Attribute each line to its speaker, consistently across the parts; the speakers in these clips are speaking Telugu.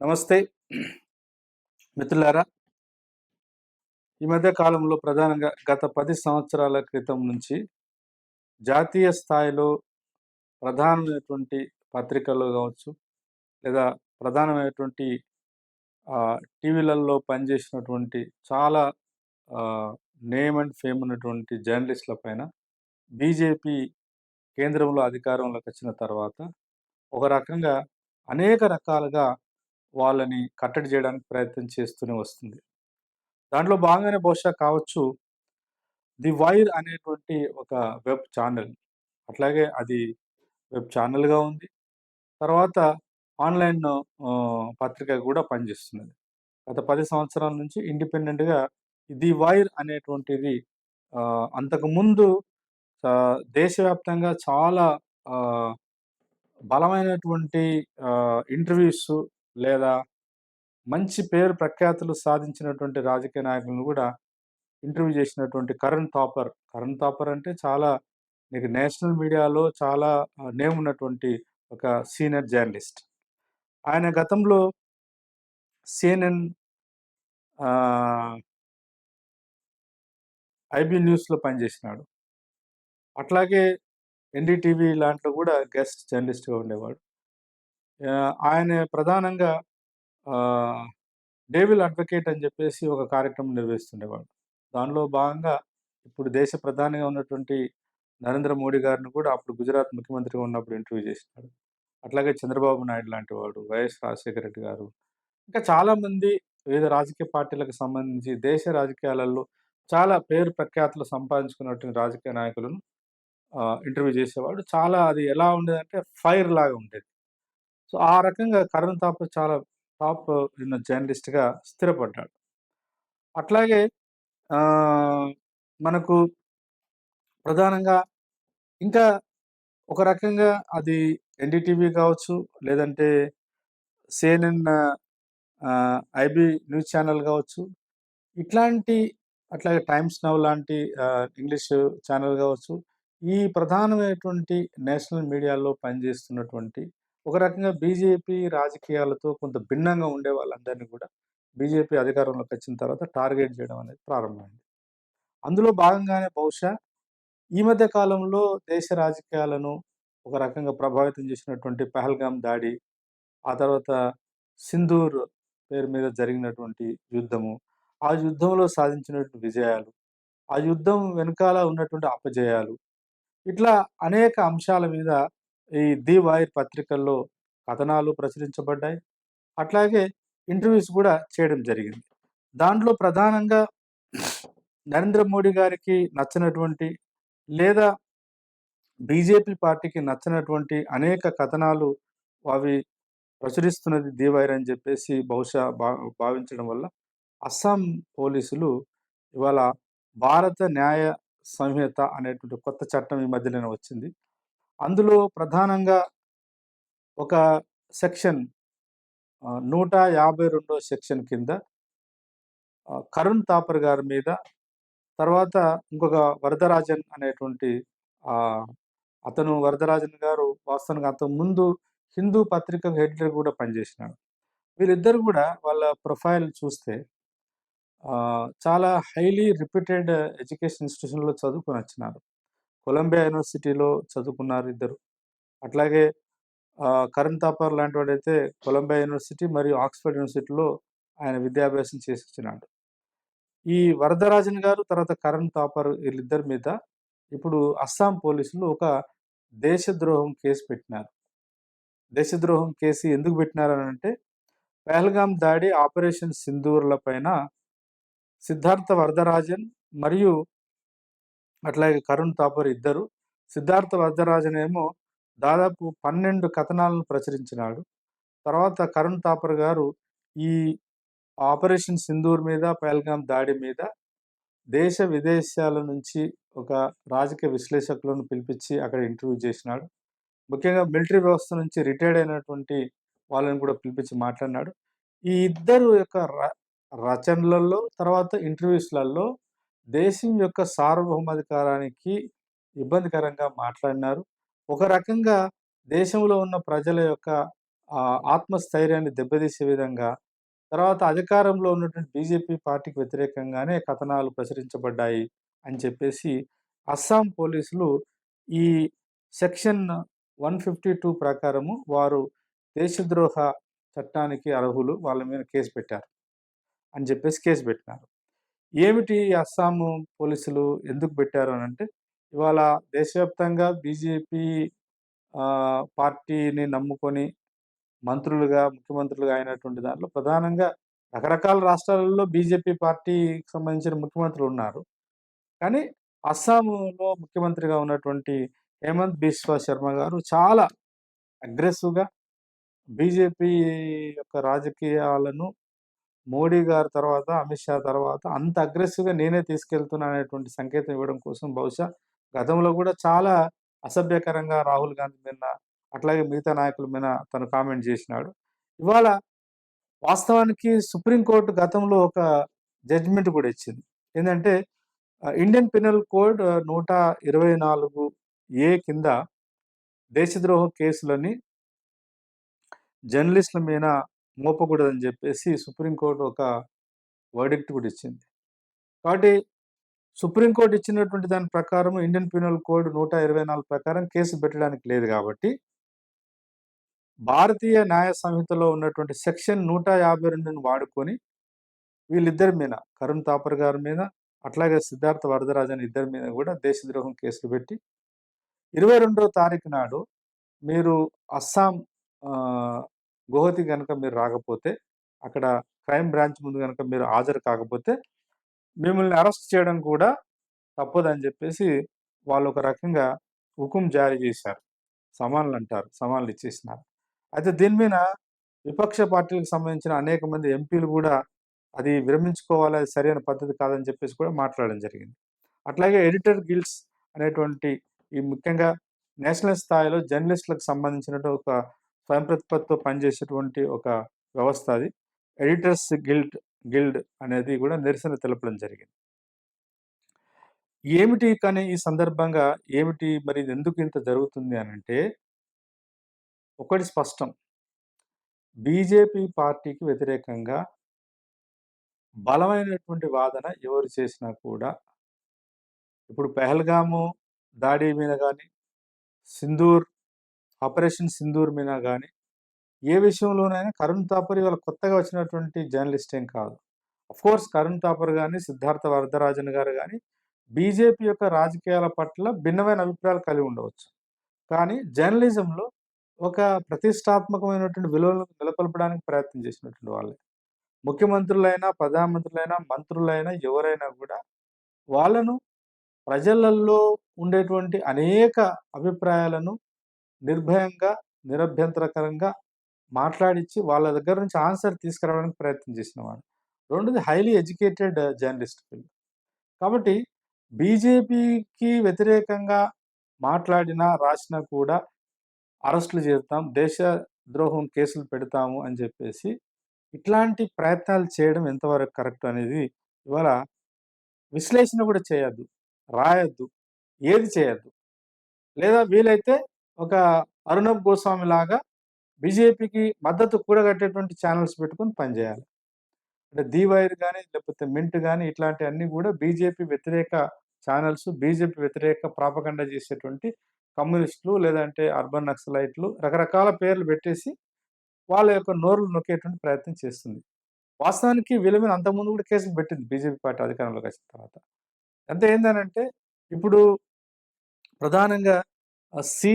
Speaker 1: నమస్తే. మిత్రులారా ఈ మధ్య కాలంలో ప్రధానంగా గత పది సంవత్సరాల క్రితం నుంచి జాతీయ స్థాయిలో ప్రధానమైనటువంటి పత్రికల్లో కావచ్చు లేదా ప్రధానమైనటువంటి టీవీలలో పనిచేసినటువంటి చాలా నేమ్ అండ్ ఫేమ్ ఉన్నటువంటి జర్నలిస్టుల పైన బీజేపీ కేంద్రంలో అధికారంలోకి వచ్చిన తర్వాత ఒక రకంగా అనేక రకాలుగా వాళ్ళని కట్టడి చేయడానికి ప్రయత్నం చేస్తూనే వస్తుంది. దాంట్లో భాగంగానే బహుశా కావచ్చు ది వైర్ అనేటువంటి ఒక వెబ్ ఛానల్. అట్లాగే అది వెబ్ ఛానల్గా ఉంది. తర్వాత ఆన్లైన్ పత్రిక కూడా పనిచేస్తున్నది. గత పది సంవత్సరాల నుంచి ఇండిపెండెంట్గా ది వైర్ అనేటువంటిది అంతకుముందు దేశవ్యాప్తంగా చాలా బలమైనటువంటి ఇంటర్వ్యూస్ లేదా మంచి పేరు ప్రఖ్యాతులు సాధించినటువంటి రాజకీయ నాయకులను కూడా ఇంటర్వ్యూ చేసినటువంటి కరణ్ థాపర్. కరణ్ థాపర్ అంటే చాలా నీకు నేషనల్ మీడియాలో చాలా నేమ్ ఉన్నటువంటి ఒక సీనియర్ జర్నలిస్ట్. ఆయన గతంలో సిఎన్ఎన్ ఐబీ న్యూస్లో పనిచేసినాడు. అట్లాగే ఎన్డీటీవీ లాంటిలో కూడా గెస్ట్ జర్నలిస్ట్గా ఉండేవాడు. ఆయన ప్రధానంగా డేవిల్ అడ్వకేట్ అని చెప్పేసి ఒక కార్యక్రమం నిర్వహిస్తుండేవాడు. దానిలో భాగంగా ఇప్పుడు దేశ ప్రధానిగా ఉన్నటువంటి నరేంద్ర మోడీ గారిని కూడా అప్పుడు గుజరాత్ ముఖ్యమంత్రిగా ఉన్నప్పుడు ఇంటర్వ్యూ చేసినాడు. అట్లాగే చంద్రబాబు నాయుడు లాంటి వాడు వైఎస్ రాజశేఖర రెడ్డి గారు. ఇంకా చాలామంది వివిధ రాజకీయ పార్టీలకు సంబంధించి దేశ రాజకీయాలలో చాలా పేరు ప్రఖ్యాతులు సంపాదించుకున్నటువంటి రాజకీయ నాయకులను ఇంటర్వ్యూ చేసేవాడు. చాలా అది ఎలా ఉండేదంటే ఫైర్ లాగా ఉండేది. సో ఆ రకంగా కరణ్ తాపర్ చాలా టాప్ జర్నలిస్ట్గా స్థిరపడ్డాడు. అట్లాగే మనకు ప్రధానంగా ఇంకా ఒక రకంగా అది ఎన్డీటీవీ కావచ్చు లేదంటే సిఎన్ఎన్ ఐబీ న్యూస్ ఛానల్ కావచ్చు ఇట్లాంటి అట్లాగే టైమ్స్ నవ్ లాంటి ఇంగ్లీష్ ఛానల్ కావచ్చు ఈ ప్రధానమైనటువంటి నేషనల్ మీడియాలో పనిచేస్తున్నటువంటి ఒక రకంగా బీజేపీ రాజకీయాలతో కొంత భిన్నంగా ఉండే వాళ్ళందరినీ కూడా బీజేపీ అధికారంలోకి వచ్చిన తర్వాత టార్గెట్ చేయడం అనేది ప్రారంభమైంది. అందులో భాగంగానే బహుశా ఈ మధ్య కాలంలో దేశ రాజకీయాలను ఒక రకంగా ప్రభావితం చేసినటువంటి పహల్గామ్ దాడి ఆ తర్వాత సింధూర్ పేరు మీద జరిగినటువంటి యుద్ధము ఆ యుద్ధంలో సాధించినటువంటి విజయాలు ఆ యుద్ధం వెనకాల ఉన్నటువంటి అపజయాలు ఇట్లా అనేక అంశాల మీద ఈ ది వైర్ పత్రికల్లో కథనాలు ప్రచురించబడ్డాయి. అట్లాగే ఇంటర్వ్యూస్ కూడా చేయడం జరిగింది. దాంట్లో ప్రధానంగా నరేంద్ర మోడీ గారికి నచ్చినటువంటి లేదా బీజేపీ పార్టీకి నచ్చినటువంటి అనేక కథనాలు అవి ప్రచురిస్తున్నది దీవైర్ అని చెప్పేసి బహుశా భా భావించడం వల్ల అస్సాం పోలీసులు ఇవాళ భారత న్యాయ సంహిత అనేటువంటి కొత్త చట్టం ఈ మధ్యలోనే వచ్చింది. అందులో ప్రధానంగా ఒక సెక్షన్ నూట యాభై రెండో సెక్షన్ కింద కరుణ్ తాపర్ గారి మీద తర్వాత ఇంకొక వరదరాజన్ అనేటువంటి అతను వరదరాజన్ గారు వాస్తవానికి అంతకు ముందు హిందూ పత్రిక హెడ్లర్ కూడా పనిచేసినాడు. వీళ్ళిద్దరు కూడా వాళ్ళ ప్రొఫైల్ చూస్తే చాలా హైలీ రిప్యూటెడ్ ఎడ్యుకేషన్ ఇన్స్టిట్యూషన్లో చదువుకొని వచ్చినారు. కొలంబియా యూనివర్సిటీలో చదువుకున్నారు ఇద్దరు. అట్లాగే కరణ్ తాపర్ లాంటి వాడైతే కొలంబియా యూనివర్సిటీ మరియు ఆక్స్ఫర్డ్ యూనివర్సిటీలో ఆయన విద్యాభ్యాసం చేసి వచ్చినాడు ఈ వరదరాజన్ గారు తర్వాత కరణ్ తాపర్ వీళ్ళిద్దరి మీద ఇప్పుడు అస్సాం పోలీసులు ఒక దేశద్రోహం కేసు పెట్టినారు. దేశద్రోహం కేసు ఎందుకు పెట్టినారు అని అంటే పహల్గామ్ దాడి ఆపరేషన్ సింధూర్ల పైన సిద్ధార్థ వరదరాజన్ మరియు అట్లాగే కరుణ్ తాపర్ ఇద్దరు. సిద్ధార్థ వరదరాజనేమో దాదాపు పన్నెండు కథనాలను ప్రచురించినాడు. తర్వాత కరుణ్ తాపర్ గారు ఈ ఆపరేషన్ సింధూర్ మీద పేల్గాం దాడి మీద దేశ విదేశాల నుంచి ఒక రాజకీయ విశ్లేషకులను పిలిపించి అక్కడ ఇంటర్వ్యూ చేసినాడు. ముఖ్యంగా మిలిటరీ వ్యవస్థ నుంచి రిటైర్డ్ అయినటువంటి వాళ్ళని కూడా పిలిపించి మాట్లాడినాడు. ఈ ఇద్దరు యొక్క ర- రచనలలో తర్వాత ఇంటర్వ్యూస్లలో దేశం యొక్క సార్వభౌమాధికారానికి ఇబ్బందికరంగా మాట్లాడినారు ఒక రకంగా దేశంలో ఉన్న ప్రజల యొక్క ఆత్మస్థైర్యాన్ని దెబ్బతీసే విధంగా, తర్వాత అధికారంలో ఉన్నటువంటి బీజేపీ పార్టీకి వ్యతిరేకంగానే కథనాలు ప్రచురించబడ్డాయి అని చెప్పేసి అస్సాం పోలీసులు ఈ సెక్షన్ 152 ప్రకారము వారు దేశద్రోహ చట్టానికి అర్హులు. వాళ్ళ మీద కేసు పెట్టారు. అని చెప్పేసి కేసు పెట్టినారు. ఏమిటి అస్సాము పోలీసులు ఎందుకు పెట్టారు అని అంటే ఇవాళ దేశవ్యాప్తంగా బీజేపీ పార్టీని నమ్ముకొని మంత్రులుగా, ముఖ్యమంత్రులుగా అయినటువంటి దాంట్లో ప్రధానంగా రకరకాల రాష్ట్రాలలో బీజేపీ పార్టీకి సంబంధించిన ముఖ్యమంత్రులు ఉన్నారు. కానీ అస్సాంలో ముఖ్యమంత్రిగా ఉన్నటువంటి హేమంత్ బిశ్వ శర్మ గారు చాలా అగ్రెసివ్‌గా బీజేపీ యొక్క రాజకీయాలను మోడీ గారి తర్వాత, అమిత్ షా తర్వాత అంత అగ్రెసివ్‌గా నేనే తీసుకెళ్తున్నా అనేటువంటి సంకేతం ఇవ్వడం కోసం బహుశా గతంలో కూడా చాలా అసభ్యకరంగా రాహుల్ గాంధీ మీద, అట్లాగే మిగతా నాయకుల మీద తను కామెంట్ చేసినాడు. ఇవాళ వాస్తవానికి సుప్రీంకోర్టు గతంలో ఒక జడ్జిమెంట్ కూడా ఇచ్చింది. ఏంటంటే ఇండియన్ పీనల్ కోడ్ 124 ఏ కింద దేశద్రోహ కేసులని జర్నలిస్ట్‌ల మీద మోపకూడదని చెప్పేసి సుప్రీంకోర్టు ఒక వర్డిక్ట్ కూడా ఇచ్చింది. కాబట్టి సుప్రీం కోర్ట్ ఇచ్చినటువంటి దాని ప్రకారం ఇండియన్ పీనల్ కోడ్ 124 ప్రకారం కేసు పెట్టడానికి లేదు కాబట్టి భారతీయ న్యాయ సంహితలో ఉన్నటువంటి సెక్షన్ 152ని వాడుకొని వీళ్ళిద్దరి మీద కరుణ్ తాపర్ గారి మీద, అట్లాగే సిద్ధార్థ వరదరాజన్ ఇద్దరి మీద కూడా దేశద్రోహం కేసులు పెట్టి 22వ తారీఖు నాడు మీరు అస్సాం గోహతి కనుక మీరు రాకపోతే, అక్కడ క్రైమ్ బ్రాంచ్ ముందు కనుక మీరు హాజరు కాకపోతే, మిమ్మల్ని అరెస్ట్ చేయడం కూడా తప్పదని చెప్పేసి వాళ్ళు ఒక రకంగా హుకుం జారీ చేశారు. సమాన్లు అంటారు సమాన్లు ఇచ్చేసినారు. అయితే దీని మీద విపక్ష పార్టీలకు సంబంధించిన అనేక మంది ఎంపీలు కూడా అది విరమించుకోవాలి. అది సరైన పద్ధతి కాదని చెప్పేసి కూడా మాట్లాడడం జరిగింది. అట్లాగే ఎడిటర్ గిల్డ్స్ అనేటువంటి ఈ ముఖ్యంగా నేషనల్ స్థాయిలో జర్నలిస్ట్‌లకు సంబంధించినటువంటి ఒక స్వయం ప్రతిపత్తితో పనిచేసేటువంటి ఒక వ్యవస్థ అది. ఎడిటర్స్ గిల్డ్ గిల్డ్ అనేది కూడా నిరసన తెలపడం జరిగింది. ఏమిటి కానీ ఈ సందర్భంగా ఏమిటి మరి ఎందుకు ఇంత జరుగుతుంది అనంటే ఒకటి స్పష్టం. బీజేపీ పార్టీకి వ్యతిరేకంగా బలమైనటువంటి వాదన ఎవరు చేసినా కూడా ఇప్పుడు పెహల్గాము దాడి మీద కానీ సింధూర్ ఆపరేషన్ సింధూర్ మీద కానీ ఏ విషయంలోనైనా కరుణ్ థాపర్ ఇవాళ కొత్తగా వచ్చినటువంటి జర్నలిస్ట్ ఏం కాదు. కోర్స్ కరుణ్ థాపర్ కానీ సిద్ధార్థ వరదరాజన్ గారు కానీ బీజేపీ యొక్క రాజకీయాల పట్ల భిన్నమైన అభిప్రాయాలు కలిగి ఉండవచ్చు. కానీ జర్నలిజంలో ఒక ప్రతిష్టాత్మకమైనటువంటి విలువలను నెలకొల్పడానికి ప్రయత్నం చేసినటువంటి వాళ్ళే. ముఖ్యమంత్రులైనా, ప్రధానమంత్రులైనా, మంత్రులైనా ఎవరైనా కూడా వాళ్ళను ప్రజలల్లో ఉండేటువంటి అనేక అభిప్రాయాలను నిర్భయంగా, నిరభ్యంతరకరంగా మాట్లాడిచ్చి వాళ్ళ దగ్గర నుంచి ఆన్సర్ తీసుకురావడానికి ప్రయత్నం చేసినవాడు. రెండోది హైలీ ఎడ్యుకేటెడ్ జర్నలిస్ట్ పిల్లలు కాబట్టి బీజేపీకి వ్యతిరేకంగా మాట్లాడినా, రాసినా కూడా అరెస్టులు చేస్తాం, దేశ ద్రోహం కేసులు పెడతాము అని చెప్పేసి ఇట్లాంటి ప్రయత్నాలు చేయడం ఎంతవరకు కరెక్ట్ అనేది ఇవాళ విశ్లేషణ కూడా చేయొద్దు. రాయొద్దు. ఏది చేయొద్దు. లేదా వీలైతే ఒక అరుణబ్ గోస్వామి లాగా బీజేపీకి మద్దతు కూడగట్టేటువంటి ఛానల్స్ పెట్టుకొని పనిచేయాలి. అంటే దీవైర్ కానీ లేకపోతే మింట్ కానీ ఇట్లాంటివన్నీ కూడా బీజేపీ వ్యతిరేక ఛానల్స్ బీజేపీ వ్యతిరేక ప్రాపగండా చేసేటువంటి కమ్యూనిస్టులు లేదంటే అర్బన్ నక్సలైట్లు రకరకాల పేర్లు పెట్టేసి వాళ్ళ యొక్క నోరులు నొక్కేటువంటి ప్రయత్నం చేస్తుంది. వాస్తవానికి వీళ్ళ మీద అంతకుముందు కూడా కేసులు పెట్టింది బీజేపీ పార్టీ అధికారంలోకి వచ్చిన తర్వాత. అంటే ఏందనంటే ఇప్పుడు ప్రధానంగా సి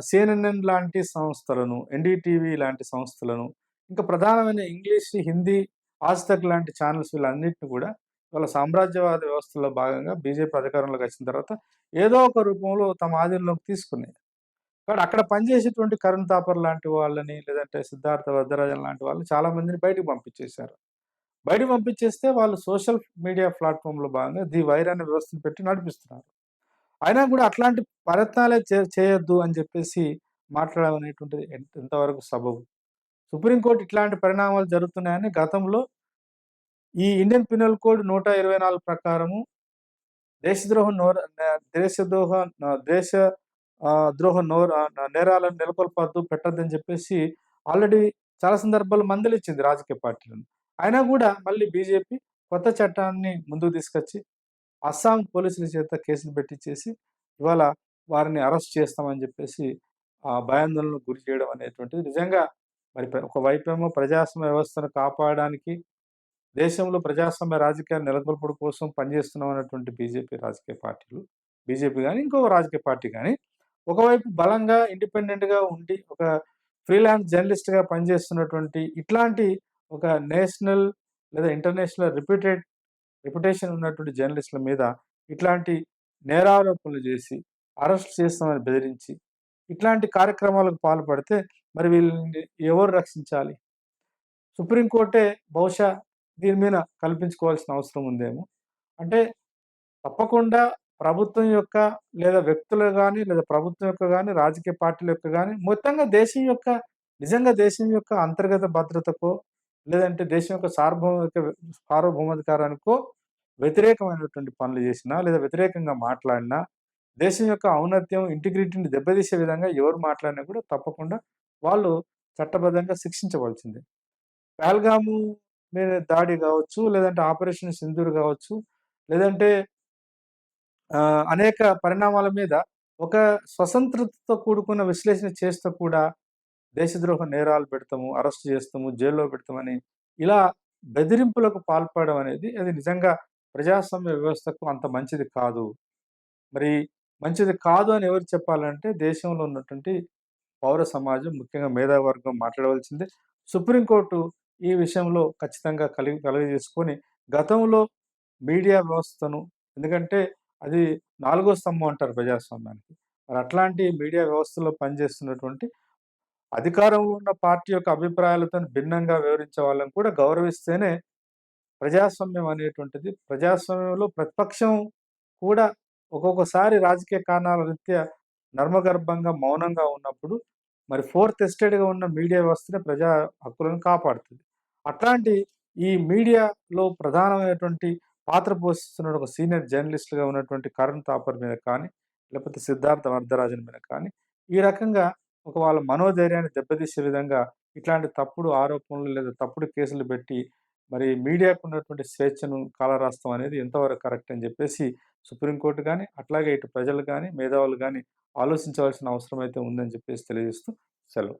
Speaker 1: సిఎన్ఎన్ఎన్ లాంటి సంస్థలను, ఎన్‌డీటీవీ లాంటి సంస్థలను, ఇంకా ప్రధానమైన ఇంగ్లీష్, హిందీ, ఆస్తక్ లాంటి ఛానల్స్ వీళ్ళన్నిటిని కూడా వాళ్ళ సామ్రాజ్యవాద వ్యవస్థలో భాగంగా బీజేపీ అధికారంలోకి వచ్చిన తర్వాత ఏదో ఒక రూపంలో తమ ఆధీనంలోకి తీసుకున్నాయి. కానీ అక్కడ పనిచేసేటువంటి కరుణ్ తాపర్ లాంటి వాళ్ళని, లేదంటే సిద్ధార్థ వరదరాజన్ లాంటి వాళ్ళని చాలా మందిని పంపించేశారు. బయటకు పంపించేస్తే వాళ్ళు సోషల్ మీడియా ప్లాట్ఫామ్లో భాగంగా ది వైర్ అనే వ్యవస్థను పెట్టి నడిపిస్తున్నారు. అయినా కూడా అట్లాంటి ప్రయత్నాలే చే చేయొద్దు అని చెప్పేసి మాట్లాడడం అనేటువంటిది ఎంతవరకు సబబు? సుప్రీంకోర్టు ఇట్లాంటి పరిణామాలు జరుగుతున్నాయని గతంలో ఈ ఇండియన్ పినల్ కోడ్ 124 ప్రకారము దేశద్రోహం నోర దేశద్రోహ దేశ ద్రోహ నోర నేరాలను నెలకొల్పద్దు పెట్టద్దని చెప్పేసి ఆల్రెడీ చాలా సందర్భాలు మందలిచ్చింది రాజకీయ పార్టీలను. అయినా కూడా మళ్ళీ బీజేపీ కొత్త చట్టాన్ని ముందుకు తీసుకొచ్చి అస్సాం పోలీసుల చేత కేసులు పెట్టించేసి ఇవాళ వారిని అరెస్ట్ చేస్తామని చెప్పేసి భయాందోళనకు గురి చేయడం అనేటువంటిది నిజంగా మరి ఒకవైపేమో ప్రజాస్వామ్య వ్యవస్థను కాపాడడానికి దేశంలో ప్రజాస్వామ్య రాజకీయాలు నెలకొల్పుడు కోసం పనిచేస్తున్నాం అన్నటువంటి బీజేపీ రాజకీయ పార్టీలు, బీజేపీ కానీ ఇంకొక రాజకీయ పార్టీ కానీ ఒకవైపు బలంగా ఇండిపెండెంట్‌గా ఉండి ఒక ఫ్రీలాన్స్ జర్నలిస్ట్‌గా పనిచేస్తున్నటువంటి ఇట్లాంటి ఒక నేషనల్ లేదా ఇంటర్నేషనల్ రిప్యూటెడ్ రెప్యుటేషన్ ఉన్నటువంటి జర్నలిస్టుల మీద ఇట్లాంటి నేరారోపణలు చేసి అరెస్ట్ చేస్తామని బెదిరించి, ఇట్లాంటి కార్యక్రమాలకు పాల్పడితే మరి వీళ్ళని ఎవరు రక్షించాలి? సుప్రీం కోర్టే బహుశా దీని మీద కల్పించుకోవాల్సిన అవసరం ఉందేమో. అంటే తప్పకుండా ప్రభుత్వం యొక్క లేదా వ్యక్తులు కానీ లేదా ప్రభుత్వం యొక్క కానీ రాజకీయ పార్టీల యొక్క కానీ మొత్తంగా దేశం యొక్క నిజంగా దేశం యొక్క అంతర్గత భద్రతకో, లేదంటే దేశం యొక్క సార్వభౌమిక సార్వభౌమాధికారానికో వ్యతిరేకమైనటువంటి పనులు చేసినా, లేదా వ్యతిరేకంగా మాట్లాడినా, దేశం యొక్క ఔన్నత్యం, ఇంటిగ్రిటీని దెబ్బతీసే విధంగా ఎవరు మాట్లాడినా కూడా తప్పకుండా వాళ్ళు చట్టబద్ధంగా శిక్షించవలసిందే. పహల్గాము మీద దాడి కావచ్చు లేదంటే ఆపరేషన్ సింధూర్ కావచ్చు లేదంటే అనేక పరిణామాల మీద ఒక స్వతంత్రతతో కూడుకున్న విశ్లేషణ చేస్తూ కూడా దేశద్రోహ నేరాలు పెడతాము, అరెస్ట్ చేస్తాము, జైల్‌లో పెడతామని ఇలా బెదిరింపులకు పాల్పడడం అనేది అది నిజంగా ప్రజాస్వామ్య వ్యవస్థకు అంత మంచిది కాదు. మరి మంచిది కాదు అని ఎవరు చెప్పాలంటే దేశంలో ఉన్నటువంటి పౌర సమాజం, ముఖ్యంగా మేధావర్గం మాట్లాడవలసిందే. సుప్రీం కోర్టు ఈ విషయంలో ఖచ్చితంగా కలిగి కలుగజేసుకొని గతంలో మీడియా వ్యవస్థను ఎందుకంటే అది నాలుగో స్తంభం అంటారు ప్రజాస్వామ్యానికి. మరి అట్లాంటి మీడియా వ్యవస్థలో పనిచేస్తున్నటువంటి అధికారంలో ఉన్న పార్టీ యొక్క అభిప్రాయాలతో భిన్నంగా వివరించే వాళ్ళని కూడా గౌరవిస్తేనే ప్రజాస్వామ్యం అనేటువంటిది. ప్రజాస్వామ్యంలో ప్రతిపక్షం కూడా ఒక్కొక్కసారి రాజకీయ కారణాల రీత్యా నర్మగర్భంగా, మౌనంగా ఉన్నప్పుడు మరి ఫోర్త్ ఎస్టేట్‌గా ఉన్న మీడియా వ్యవస్థనే ప్రజా హక్కులను కాపాడుతుంది. అట్లాంటి ఈ మీడియాలో ప్రధానమైనటువంటి పాత్ర పోషిస్తున్న ఒక సీనియర్ జర్నలిస్ట్‌గా ఉన్నటువంటి కరణ్ తాపర్ మీద కానీ, లేకపోతే సిద్ధార్థ వరదరాజన్ మీద కానీ, ఈ రకంగా ఒక వాళ్ళ మనోధైర్యాన్ని దెబ్బతీసే విధంగా ఇట్లాంటి తప్పుడు ఆరోపణలు లేదా తప్పుడు కేసులు పెట్టి మరి మీడియాకు ఉన్నటువంటి స్వేచ్ఛను కాలరాస్తాం అనేది ఎంతవరకు కరెక్ట్ అని చెప్పేసి సుప్రీం కానీ అట్లాగే ఇటు ప్రజలు కానీ మేధావులు కానీ ఆలోచించవలసిన అవసరం అయితే ఉందని చెప్పేసి తెలియజేస్తూ సెలవు.